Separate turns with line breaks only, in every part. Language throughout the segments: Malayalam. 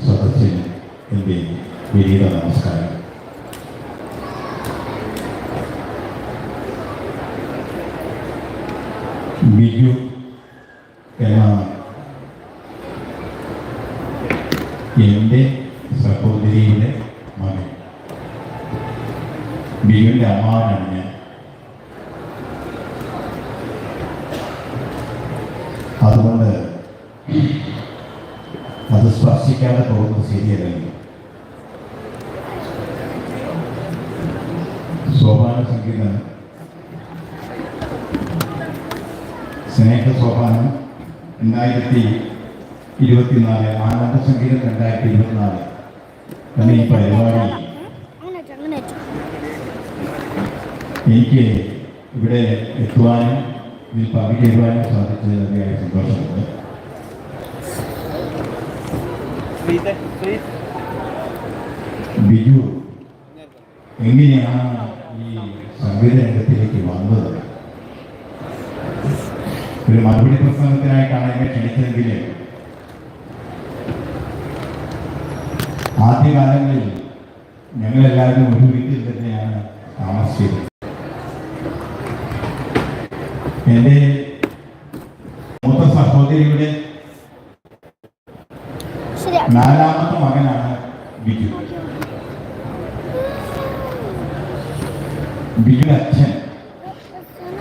ബഹുമാന്യ സദസ്സിന് എന്റെ വിനീത നമസ്കാരം ബിജു എന്ന എന്റെ സഹോദരിയുടെ മകൻ ബിജുവിന്റെ അമ്മാവനാണ് ഞാൻ അതുകൊണ്ട് അത് സ്പർശിക്കാതെ പോകുന്നത് ശരിയല്ലല്ലോ സോപാന സംഗീതം സ്നേഹ സോപാനം രണ്ടായിരത്തി ഇരുപത്തിനാല് ആനന്ദ സംഗീതം രണ്ടായിരത്തി ഇരുപത്തിനാല് എന്ന ഈ പരിപാടി എനിക്ക് ഇവിടെ എത്തുവാനും ഇതിൽ പങ്കുചേരുവാനും സാധിച്ചത് അതിയായ സന്തോഷമുണ്ട് ബിജു എങ്ങനെയാണ് ഈ സംഗീത രംഗത്തിലേക്ക് വന്നത്? ഒരു മറുപടി പ്രസംഗത്തിനായിട്ടാണ് എന്നെ ക്ഷണിച്ചതെങ്കിൽ ആദ്യകാലങ്ങളിൽ ഞങ്ങളെല്ലാവരും ഒരു വീട്ടിൽ തന്നെയാണ് താമസിച്ചത് എന്റെ സഹോദരിയുടെ നാലാമത്തെ മകനാണ് ബിജു. ബിജുവിന്റെ അച്ഛൻ.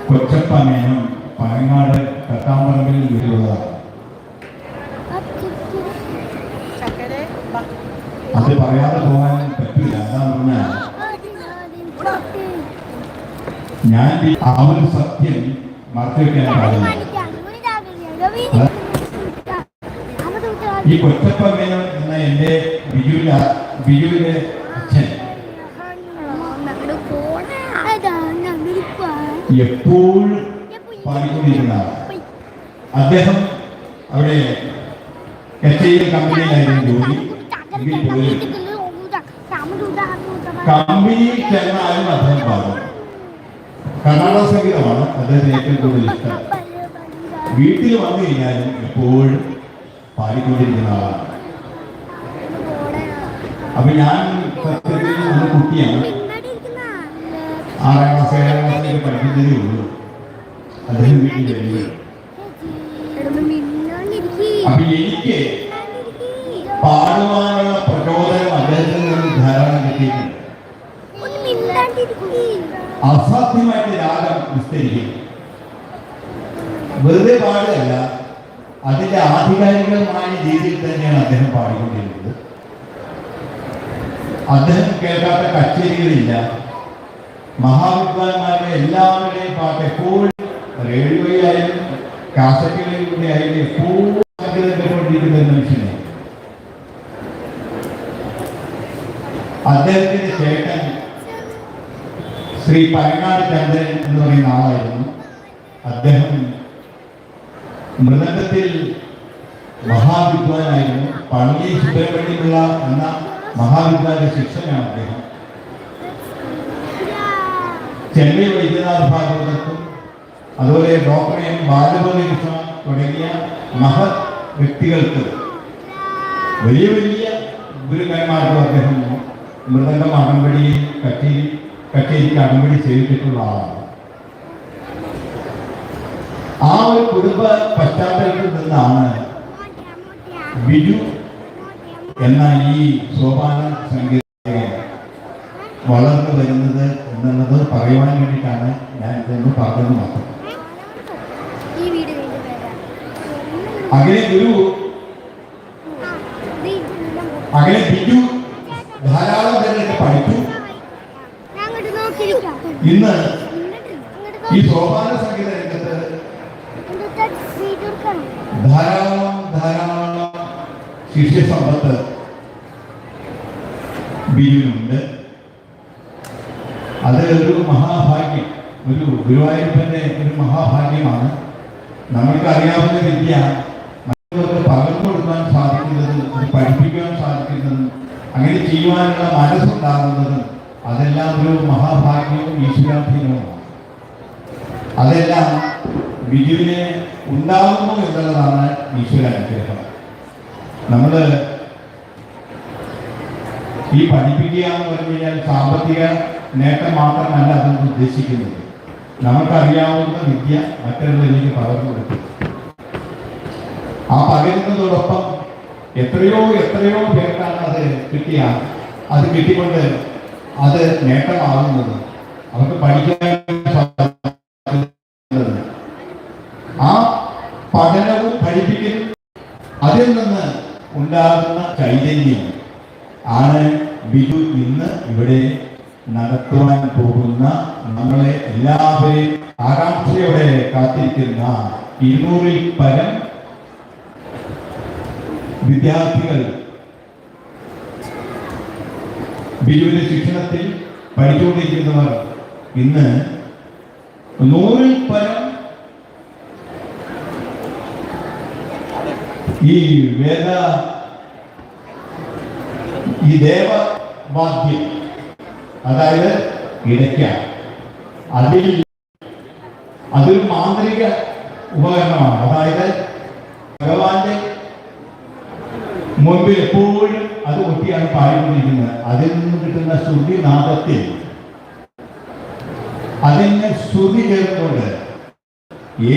കൊച്ചപ്പ മേനോൻ പനങ്ങാട് കത്താമ്പറമ്പിൽ വീടുള്ളതാണ് അത് പറയാതെ പോകാൻ പറ്റില്ല. എന്താ പറഞ്ഞാൽ ഞാൻ ഈ ആ ഒരു സത്യം മറച്ചു വെക്കാൻ പാടില്ല. ഈ കൊച്ചപ്പ മേനോൻ എന്ന എന്റെ ബിജുവിന്റെ ബിജുവിന്റെ അച്ഛൻ. എപ്പോഴും പാടിക്കൊണ്ടിരുന്ന. അദ്ദേഹം അവിടെ കച്ചേരി കമ്പനിയിലായിരുന്നു ജോലി. എങ്കിൽ പോലും കമ്പനി ചെന്നാലും അദ്ദേഹം പാടും കർണാടക സംഗീതമാണ് അദ്ദേഹത്തിന് ഏറ്റവും കൂടുതൽ ഇഷ്ടം. വീട്ടിൽ വന്നു കഴിഞ്ഞാലും എപ്പോഴും പാടിക്കൊണ്ടിരിക്കുന്ന ആളാണ്. അപ്പൊ ഞാൻ സത്യത്തിൽ ഒരു കുട്ടിയാണ്. ആറാം ക്ലാസ് ഏഴാം ക്ലാസ്സിലേക്ക് പഠിക്കുന്നതേ ഉള്ളൂ. അദ്ദേഹം വീട്ടിൽ വരികയും അപ്പൊ എനിക്ക് പാടുവാനുള്ള പ്രചോദനം അദ്ദേഹത്തിൽ നിന്ന് ധാരാളം കിട്ടിയിട്ടുണ്ട്. അസാധ്യമായിട്ട് രാഗം വിസ്തരിക്കും വെറുതെ പാടുകയല്ല. അതിന്റെ ആധികാരികമായ രീതിയിൽ തന്നെയാണ് അദ്ദേഹം പാടിക്കൊണ്ടിരുന്നത്. അദ്ദേഹം കേൾക്കാത്ത കച്ചേരികളില്ല. മഹാവിദ്വാൻമാരുടെ എല്ലാവരുടെയും പാട്ട് എപ്പോഴും റേഡിയോയിലായാലും കാസറ്റുകളിലൂടെ ആയാലും എപ്പോഴും സംഗീതം കേട്ടുകൊണ്ടിരിക്കുന്ന ഒരു മനുഷ്യനെ അദ്ദേഹത്തിന്റെ ചേട്ടൻ ശ്രീ പയനാട് ചന്ദ്രൻ എന്ന് പറയുന്ന ആളായിരുന്നു. അദ്ദേഹം മൃദംഗത്തിൽ മഹാവിദ്വാനായിരുന്നു. പള്ളി സുബ്രഹ്മണ്യമുള്ള എന്ന മഹാവിദ്വാന്റെ ശിക്ഷനാണ് അദ്ദേഹം. ചെന്നൈ വൈദ്യനാഥ ഭാഗവതർക്കും അതുപോലെ ഡോക്ടർ എം ബാലമുരളികൃഷ്ണ തുടങ്ങിയ മഹത് വ്യക്തികൾക്ക് വലിയ വലിയ ഗുരുക്കന്മാർക്കും അദ്ദേഹം മൃദംഗം അകമ്പടി കച്ചേരി കച്ചേരിക്ക് അകമ്പടി ചെയ്തിട്ടുള്ള ആളാണ്. ആ ഒരു കുടുംബ പശ്ചാത്തലത്തിൽ നിന്നാണ് ബിജു എന്ന ഈ സോപാന സംഗീതകൻ വളർന്നു വരുന്നത് എന്നുള്ളത് പറയുവാൻ വേണ്ടിയിട്ടാണ് ഞാൻ ഇതൊന്ന് പറഞ്ഞത് മാത്രം. അങ്ങനെ ഗുരു. അങ്ങനെ ബിജു ധാരാളം പേരൊക്കെ പഠിച്ചു. ഇന്ന് ഈ സോപാന സംഗീത ധാരാളം ധാരാളം ശിഷ്യസമ്പത്ത് ബിജുവിനുണ്ട് അത് ഒരു മഹാഭാഗ്യം ഒരു ഗുരുവായൂരപ്പന്റെ ഒരു മഹാഭാഗ്യമാണ്. നമ്മൾക്ക് അറിയാവുന്ന വിദ്യ മറ്റുള്ളവർക്ക് പകർന്നു കൊടുക്കാൻ സാധിക്കുന്നതും അത് പഠിപ്പിക്കാൻ സാധിക്കുന്നതും അങ്ങനെ ചെയ്യുവാനുള്ള മനസ്സുണ്ടാകുന്നതും അതെല്ലാം ഒരു മഹാഭാഗ്യവും ഈശ്വരാധീനവുമാണ്. അതെല്ലാം ബിജുവിന് ഉണ്ടാകുന്നു എന്നുള്ളതാണ് ഈശ്വര അനുഗ്രഹം. നമ്മൾ ഈ പഠിപ്പിക്കുക എന്ന് പറഞ്ഞു കഴിഞ്ഞാൽ സാമ്പത്തിക നേട്ടം മാത്രമല്ല അതൊന്നും ഉദ്ദേശിക്കുന്നത്. നമുക്കറിയാവുന്ന വിദ്യ മറ്റുള്ളവരിലേക്ക് പകർന്നു കൊടുക്കും ആ പകരുന്നതോടൊപ്പം എത്രയോ എത്രയോ പേർക്കാണ് അത് കിട്ടിയ അത് കിട്ടിക്കൊണ്ട് അത് നേട്ടമാകുന്നത്. അവർക്ക് പഠിക്കാൻ സാധിക്കുന്നത് ആ പഠനവും പഠിപ്പിക്കലും അതിൽ നിന്ന് ഉണ്ടാകുന്ന ചൈതന്യം ആണ് ബിജു ഇന്ന് ഇവിടെ നടത്തുവാൻ പോകുന്ന നമ്മളെ എല്ലാവരെയും ആകാംക്ഷയോടെ കാത്തിരിക്കുന്ന ഇരുന്നൂറിൽ പരം വിദ്യാർത്ഥികൾ ബിജുവിന്റെ ശിക്ഷണത്തിൽ പഠിച്ചുകൊണ്ടിരിക്കുന്നവർ ഇന്ന് നൂറിൽ പരം ഈ വേദ ഈ ദേവവാദ്യം അതായത് ഇടയ്ക്ക അതിൽ അതൊരു മാന്ത്രിക ഉപകരണമാണ്. അതായത് ഭഗവാന്റെ മുൻപിൽ എപ്പോഴും അത് ഒട്ടിയാണ് പാടിക്കൊണ്ടിരിക്കുന്നത്. അതിൽ നിന്ന് കിട്ടുന്ന ശ്രുതി നാദത്തിൽ അതിന് ശ്രുതി ചേർന്നുകൊണ്ട്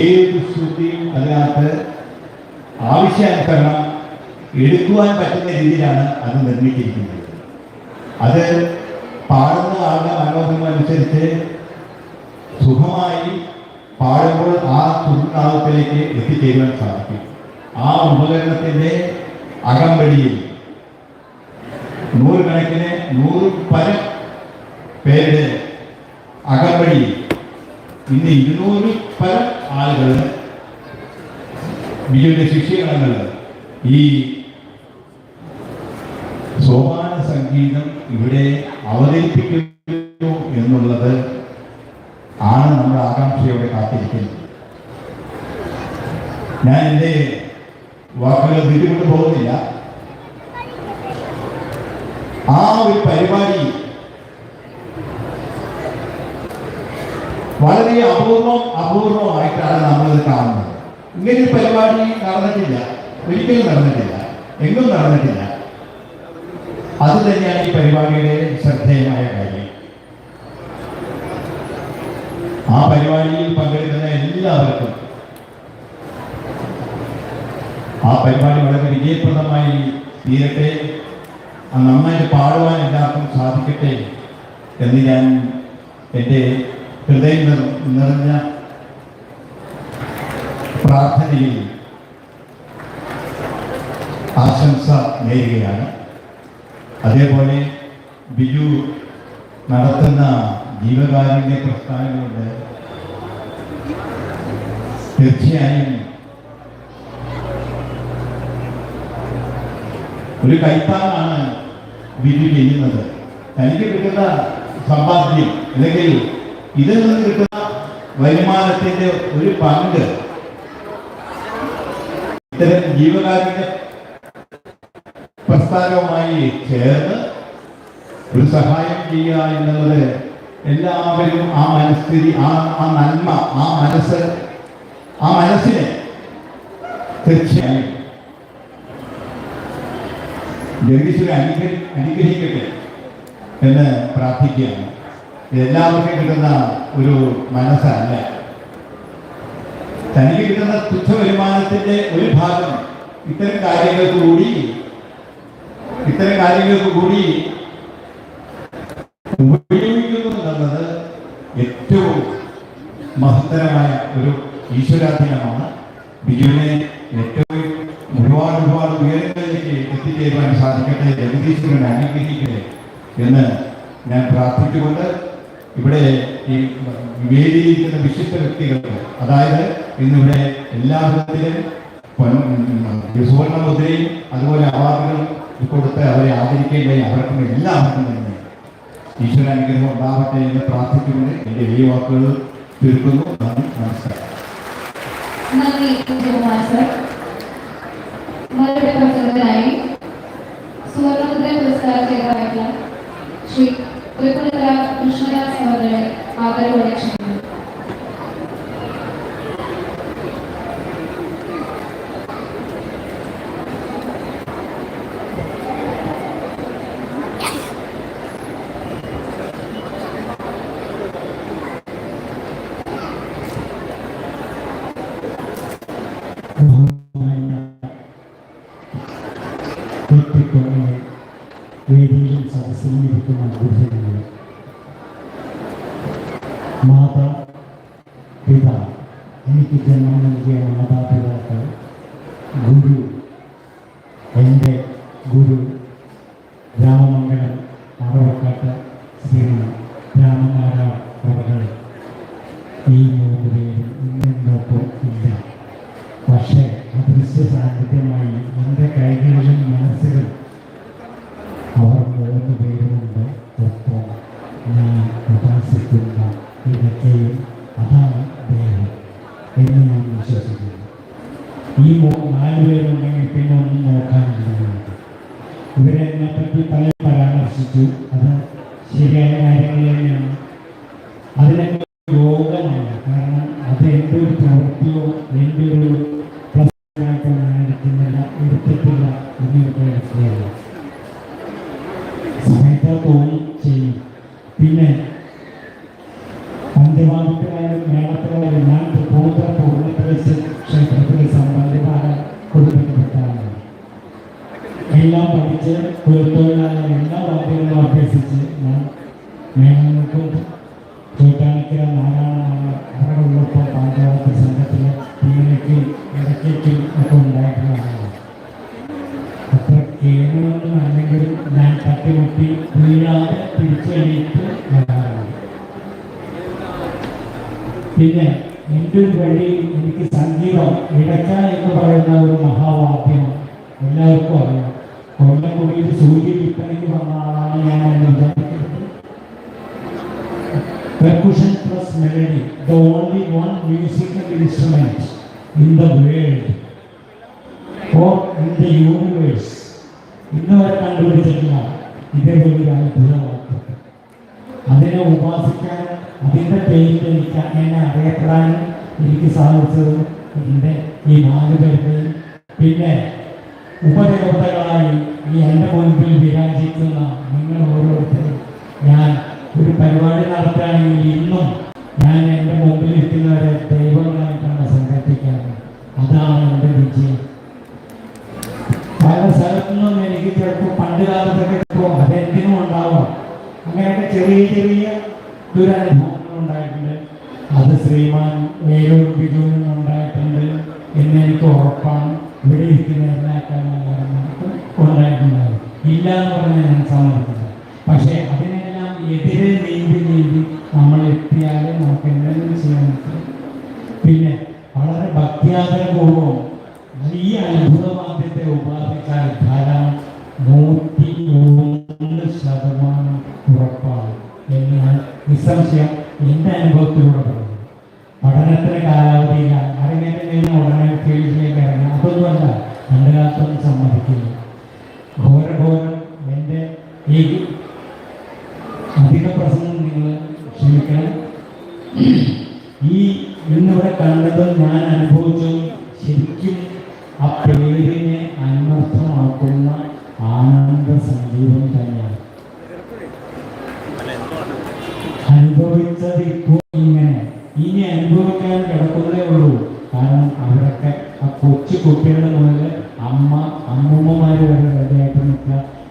ഏത് ശ്രുതിയും അതിനകത്ത് ആവശ്യാനുസരണം എടുക്കുവാൻ പറ്റുന്ന രീതിയിലാണ് അത് നിർമ്മിച്ചിരിക്കുന്നത്. അത് പാടുന്ന ആളുടെ മനോഹരം അനുസരിച്ച് സുഖമായി പാടുമ്പോൾ ആ സുഖനാഥത്തിലേക്ക് എത്തിച്ചേരുവാൻ സാധിക്കും. ആ ഉപകരണത്തിന്റെ അകമ്പടിയിൽ നൂറുകണക്കിന് നൂറ് പല പേരുടെ അകമ്പടിയിൽ ഇന്ന് ഇരുന്നൂറ് പല ആളുകൾ ബിജുവിന്റെ ശിക്ഷയാണെന്നുള്ളത് ഈ സോപാന സംഗീതം ഇവിടെ അവതരിപ്പിക്കുന്നു എന്നുള്ളത് ആണ് നമ്മുടെ ആകാംക്ഷയോടെ കാത്തിരിക്കുന്നത്. ഞാൻ എന്റെ വാക്കുകൾ തിരികൊണ്ട് പോകുന്നില്ല. ആ ഒരു പരിപാടി വളരെ അപൂർവം അപൂർവമായിട്ടാണ് നമ്മളിത് കാണുന്നത്. ഇങ്ങനെ പരിപാടി നടന്നിട്ടില്ല. ഒരിക്കലും നടന്നിട്ടില്ല. എങ്ങും നടന്നിട്ടില്ല. അത് തന്നെയാണ് ഈ പരിപാടിയുടെ ശ്രദ്ധേയമായ കാര്യം. ആ പരിപാടിയിൽ പങ്കെടുക്കുന്ന എല്ലാവർക്കും ആ പരിപാടി വളരെ വിജയപ്രദമായി തീരട്ടെ. നന്നായിട്ട് പാടുവാൻ എല്ലാവർക്കും സാധിക്കട്ടെ എന്ന് ഞാൻ എന്റെ ഹൃദയം നിറ- നിറഞ്ഞ പ്രാർത്ഥനയിൽ ആശംസ നേരുകയാണ്. അതേപോലെ ബിജു നടത്തുന്ന ജീവകാരുണ്യ പ്രസ്ഥാനങ്ങളുണ്ട് തീർച്ചയായും ഒരു കൈത്താങ്ങാണ് ബിജു ചെയ്യുന്നത്. തനിക്ക് കിട്ടുന്ന സമ്പാദ്യം അല്ലെങ്കിൽ ഇതിൽ നിന്ന് കിട്ടുന്ന വരുമാനത്തിന്റെ ഒരു പങ്ക് ഇത്തരം ജീവകാരുണ്യ പ്രസ്ഥാനവുമായി ചേർന്ന് ഒരു സഹായം ചെയ്യുക എന്നുള്ളത് എല്ലാവരും ആ മനസ്ഥിതി ആ ആ നന്മ ആ മനസ്സ് ആ മനസ്സിനെ തീർച്ചയായും ജഗദീശ്വരൻ അനുഗ്രഹി അനുഗ്രഹിക്കട്ടെ എന്ന് പ്രാർത്ഥിക്കുകയാണ്. എല്ലാവർക്കും കിട്ടുന്ന ഒരു മനസ്സല്ല. തനിക്ക് കിട്ടുന്ന തുച്ഛ വരുമാനത്തിന്റെ ഒരു ഭാഗം ഇത്തരം കാര്യങ്ങൾക്ക് കൂടി ഇത്തരം കാര്യങ്ങൾക്ക് കൂടി ഉപയോഗിക്കുന്നു എന്നുള്ളത് ഏറ്റവും മഹത്തരമായ ഒരു ഈശ്വരാധീനമാണ്. ബിജുവിനെ ഏറ്റവും ഒരുപാട് ഒരുപാട് ഉയരങ്ങളിലേക്ക് എത്തിച്ചേരുവാൻ സാധിക്കട്ടെ ജഗദീശ്വരനെ അനുഗ്രഹിക്കട്ടെ എന്ന് ഞാൻ പ്രാർത്ഥിച്ചുകൊണ്ട് ഇവിടെ ഈ വേദിയിരിക്കുന്ന വിശിഷ്ട വ്യക്തികൾക്ക് അതായത് ഇന്നിവിടെ എല്ലാ വിധത്തിലും പൊൻ- സുവർണ മുദ്രയും അതുപോലെ അവാർഡുകളും കൊടുത്ത് അവരെ ആദരിക്കേണ്ട അവർക്കും എല്ലാവർക്കും തന്നെ ഈശ്വര അനുഗ്രഹം ഉണ്ടാവട്ടെ എന്ന് പ്രാർത്ഥിച്ചുകൊണ്ട് എന്റെ ഈ വാക്കുകൾ തീർക്കുന്നു. നന്ദി നമസ്കാരം.
മറുപടി പ്രസംഗത്തിനായി സുവർണമുദ്ര പുരസ്കാര ശ്രീ ത്രിപുരതര കൃഷ്ണദാസ് അവരുടെ ആദരവോടെ ക്ഷണിക്കുന്നു
മാതാ പിതാ ഗുരു ഗുരു രാമമംഗലം ഈ പക്ഷേ അദൃശ്യ സാന്നിധ്യമായി തോന്നി ചെയ്യും പിന്നെ musical instrument in the world or in the universe. ഇന്ന് വരെ കണ്ടുപിടിച്ചിട്ടില്ല ഇതേപോലെ ഒരു അത്ഭുതമാക്കി അതിനെ ഉപാസിക്കാൻ അതിന്റെ പേരിൽ എനിക്ക് എന്നെ അറിയപ്പെടാനും എനിക്ക് സാധിച്ചത് എന്റെ ഈ നാല് പേരുടെ പിന്നെ ഉപദേവതകളായി ഈ എന്റെ മുൻപിൽ വിരാജിക്കുന്ന നിങ്ങൾ ഓരോരുത്തരും ഞാൻ ഒരു പരിപാടി നടത്തുകയാണെങ്കിൽ ഇന്നും ഞാൻ എന്റെ മുമ്പിൽ ഇരിക്കുന്നവരെ ദൈവങ്ങളായിട്ടാണ് സങ്കല്പിക്കാറ് അതാണ് എന്റെ വിജയം. പല സ്ഥലത്തുനിന്നും എനിക്ക് ചിലപ്പോൾ പണ്ട് കാലത്തൊക്കെ ചിലപ്പോൾ അതെന്തിനും ഉണ്ടാവാം. അങ്ങനെയൊക്കെ ചെറിയ ചെറിയ ദുരനുഭവങ്ങൾ ഉണ്ടായിട്ടുണ്ട്. അത് ശ്രീമാൻ വേലൂർ ബിജുവിനും ഉണ്ടായിട്ടുണ്ട് എന്ന് എനിക്ക് ഉറപ്പാണ്. ഇവിടെ ഇരിക്കുന്ന എല്ലാ കലാകാരന്മാർക്കും ഉണ്ടായിട്ടുണ്ടാവും ഇല്ല എന്ന് പറഞ്ഞാൽ ഞാൻ സമ്മതിക്കില്ല. പക്ഷേ അതിനെല്ലാം എതിരെ നീന്തി നീന്തി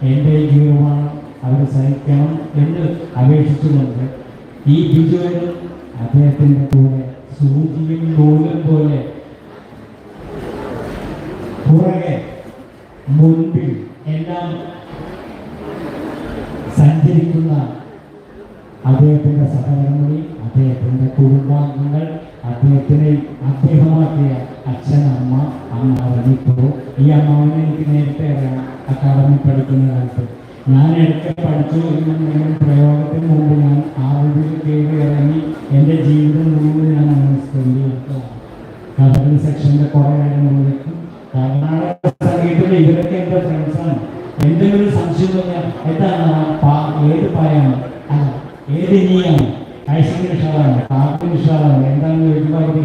എന്റെ ജീവിതമാണ് അവർ സഹിക്കണം എന്ന് അപേക്ഷിച്ചുകൊണ്ട് ഈ ബിജുവിനും അദ്ദേഹത്തിന്റെ കൂടെ സൂചിയും നൂലും പോലെ പുറകെ മുൻപിൽ എല്ലാം സഞ്ചരിക്കുന്ന അദ്ദേഹത്തിന്റെ സഹകരണി അദ്ദേഹത്തിന്റെ കുടുംബാംഗങ്ങൾ അദ്ദേഹത്തിനെ അദ്ദേഹമാക്കിയ അച്ഛൻ അമ്മ അമ്മ അറിഞ്ഞിപ്പോ ഈ അമ്മാവനെ എനിക്ക് നേരത്തെ അറിയാം. അക്കാദമി പഠിക്കുന്ന കാലത്ത്. ഞാൻ എടുത്ത് പഠിച്ചു എന്നുള്ള പ്രയോഗത്തിന് മുമ്പ് ഞാൻ ആ വീട്ടിൽ കയറി ഇറങ്ങി എന്റെ ജീവിതം മുഴുവൻ ഞാൻ അങ്ങനെ സ്പെൻഡ് ചെയ്തിട്ടാണ് കഥകളി സെക്ഷന്റെ കാര്യങ്ങളിലേക്കും കർണാടക സംഗീതത്തിൽ ഇവരൊക്കെ എന്റെ ഫ്രണ്ട്സാണ് എന്തെങ്കിലും സംശയം തോന്നിയാൽ എന്താണ്? ഏത് പായാണ്? അല്ല ഏത് ഇനിയാണ്? ഐസിംഗ് നിഷാദാണ്. കാർപ്പ് നിഷാദാണ്. എന്താണെന്ന് ചോദിക്കുമ്പോൾ അവർ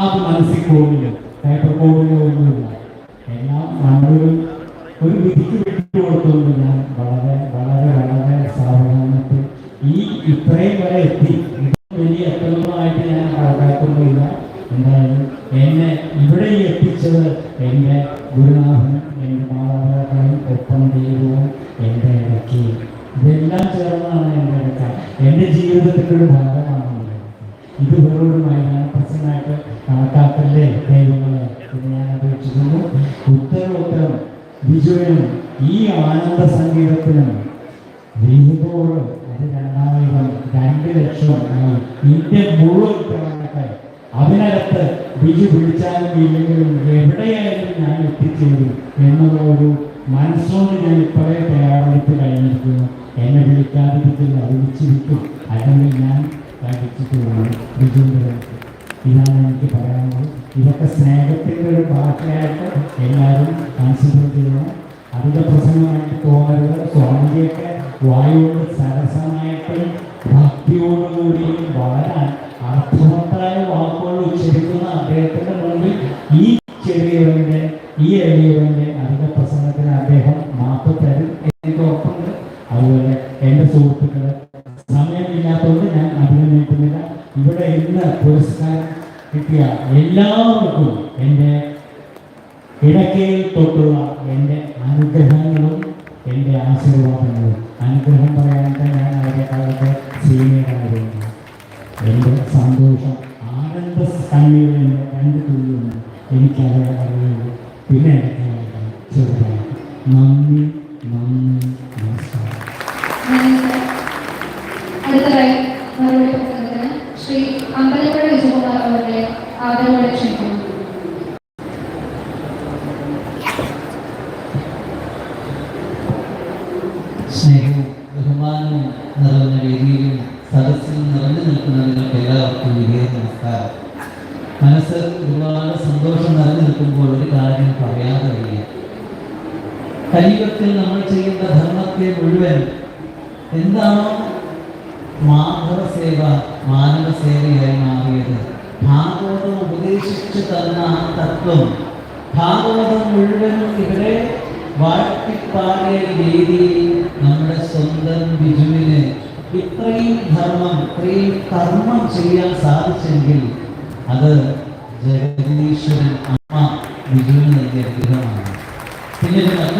അത് മനസ്സിൽ കോടില്ല പേപ്പർ കോടില്ല ഒന്നുമില്ല. എല്ലാം നമ്മളൊരു ഒരു വിധിക്ക് വിട്ടു കൊടുത്തുകൊണ്ട് ഞാൻ വളരെ വളരെ വളരെ സാവധാനത്തിൽ ഈ ഇത്രയും വരെ എത്തി. അടുത്ത്. ഇതാണ് എനിക്ക് പറയാനുള്ളത്. ഇതൊക്കെ സ്നേഹത്തിന്റെ ഒരു ഭാഷയായിട്ട് എല്ലാവരും കൺസിഡർ ചെയ്യണം അതിന്റെ പ്രസംഗമായിട്ട് തോന്നരുത് സ്വാമിജിയൊക്കെ വായുകൊണ്ട് സരസമായിട്ടും ഭക്തിയോടുകൂടിയും വളരെ അർത്ഥവത്തായ വാക്കുകൾ ഉച്ചരിക്കുന്ന അദ്ദേഹത്തിന്റെ മുമ്പിൽ ഈ ചെറിയവന്റെ എല്ലാവർക്കും എന്റെ ഇടയ്ക്കയിൽ തൊട്ടുള്ള എന്റെ അനുഗ്രഹങ്ങളും എന്റെ ആശീർവാദങ്ങളും. അനുഗ്രഹം പറയാനൊക്കെ ഞാൻ അവരെക്കാളൊക്കെ സീനിയറായിരുന്നു എന്റെ സന്തോഷം ആനന്ദ കണ്ണീരിൽ രണ്ട് തുള്ളിയുണ്ട്. എനിക്കത്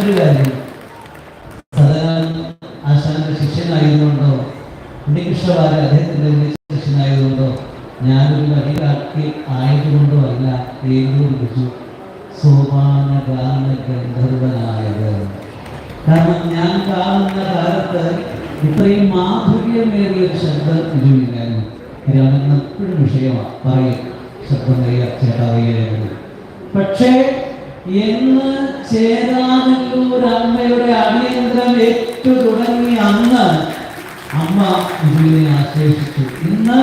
മറ്റൊരു കാര്യം. സദാനന്ദ ആശാന്റെ ശിഷ്യനായതുകൊണ്ടോ ഉണ്ണികൃഷ്ണവാര അദ്ദേഹത്തിന്റെ വലിയ ശിഷ്യനായതുകൊണ്ടോ ഞാനൊരു ആയതുകൊണ്ടോ അല്ല സോപാന ഗാന ഗന്ധർവനായത് കാരണം ഞാൻ കാണുന്ന കാലത്ത് ഇത്രയും മാധുര്യമേറിയ ശബ്ദം ബിജുവില്ലായിരുന്നു ഇതാണെന്ന് എപ്പോഴും വിഷയമാണ്. പറയും ശബ്ദം വയ്യ ചേട്ടാ പക്ഷേ എന്ന് അമ്മയുടെ അടിയന്തരം ഏറ്റു തുടങ്ങി അന്ന് അമ്മ ഇതിനെ ആശ്ലേഷിച്ചു ഇന്ന്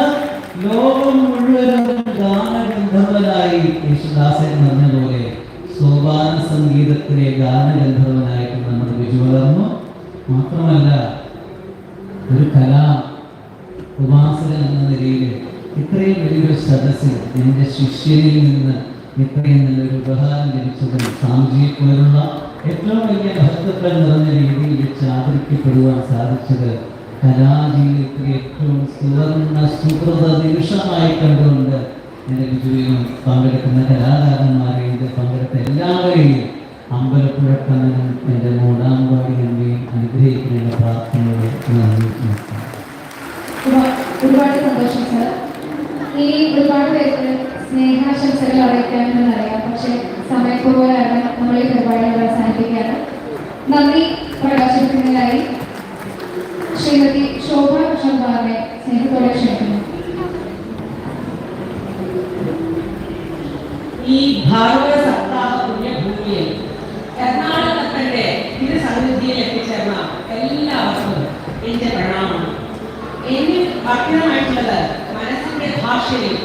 ലോകം മുഴുവനും ഗാനഗന്ധർവനായി യേശുദാസൻ പറഞ്ഞതുപോലെ സോപാന സംഗീതത്തിലെ ഗാനഗന്ധർവനായിട്ട് നമ്മൾ വിജുവളർന്നു മാത്രമല്ല ഒരു കലാ ഉപാസകൻ എന്ന നിലയിൽ ഇത്രയും വലിയൊരു സദസ്സിൽ എന്റെ ശിഷ്യനിൽ നിന്ന് ഇത്രയും നല്ലൊരു ഉപഹാരം ലഭിച്ചതിൽ സാംജിയെ പോലുള്ള ഏറ്റവും വലിയ മഹത്വത്വം നിറഞ്ഞ രീതിയിൽ വെച്ച് ആദരിക്കപ്പെടുവാൻ സാധിച്ചത് കലാജീവിതത്തിലെ ഏറ്റവും സുവർണ സുഹൃത നിമിഷമായി കണ്ടുകൊണ്ട് എന്റെ വിജയവും പങ്കെടുക്കുന്ന കലാകാരന്മാരെയും പങ്കെടുത്ത എല്ലാവരെയും അമ്പലപ്പുഴ കണ്ണനും എന്റെ മൂടാമ്പാടി അമ്മയും അനുഗ്രഹിക്കുന്ന പ്രാർത്ഥനയോട് നന്ദി
ഒരുപാട് സന്തോഷം സാർ. ഇനി ഒരുപാട് പേർക്ക് സ്നേഹാശംസകൾ അറിയിക്കാമെന്നറിയാം പക്ഷെ സമയപൂർവമാണ് നമ്മൾ ഈ പരിപാടി അവസാനിപ്പിക്കുകയാണ് നന്ദി പ്രകാശിപ്പിക്കുന്നതിനായി ശ്രീമതി ശോഭ ശർമാറിനെ സ്നേഹത്തോടെ ക്ഷണിക്കുന്നു
ഈ ഭാരത സപ്താഹ പുണ്യഭൂമിയിൽ കർണാടകത്തിന്റെ തിരുസന്നിധിയിൽ എത്തിച്ചേർന്ന എല്ലാവർക്കും എന്റെ പ്രണാമമാണ് എനിക്ക് ഭക്തമായിട്ടുള്ളത് മനസ്സിന്റെ ഭാഷയിൽ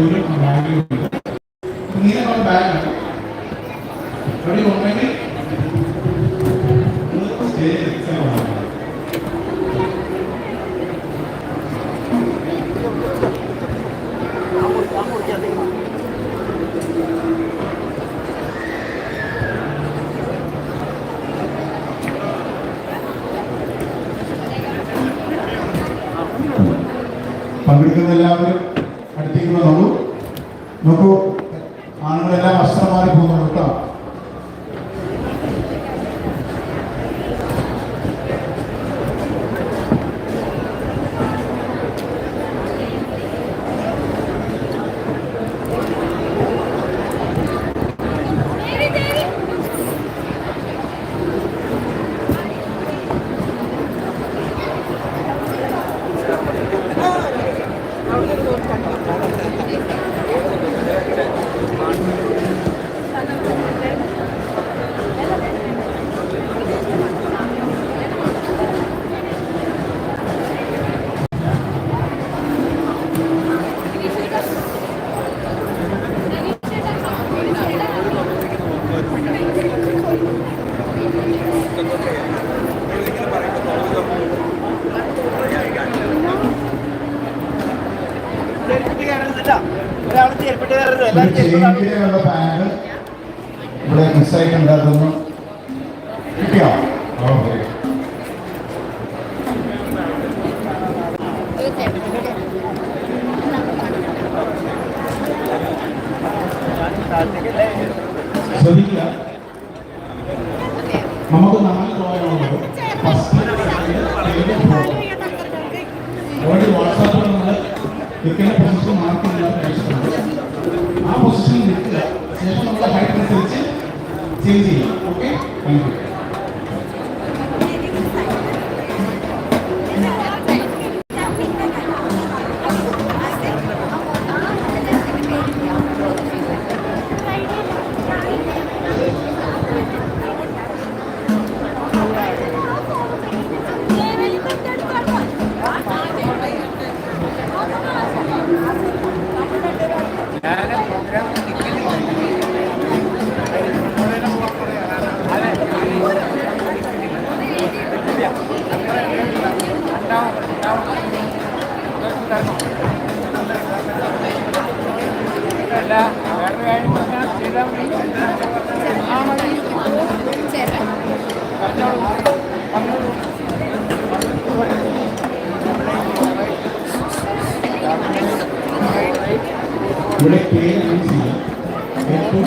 ഒരു
ബാഗിലുണ്ട് ഇങ്ങനെ നമ്മൾ ബാഗാണ് അവിടെ ഉണ്ടെങ്കിൽ പങ്കെടുക്കുന്ന എല്ലാവരും
Donc, ഓൾറെഡി വാട്സാപ്പിൽ നമ്മൾ പൊസിഷൻ ആ നിൽക്കുക. ശേഷം നമ്മുടെ ഹൈറ്റ് അനുസരിച്ച് ചേഞ്ച് ചെയ്യാം. ഓക്കെ താങ്ക് യു ഇവിടെ പേര് യൂസ് ചെയ്യാം ഏറ്റവും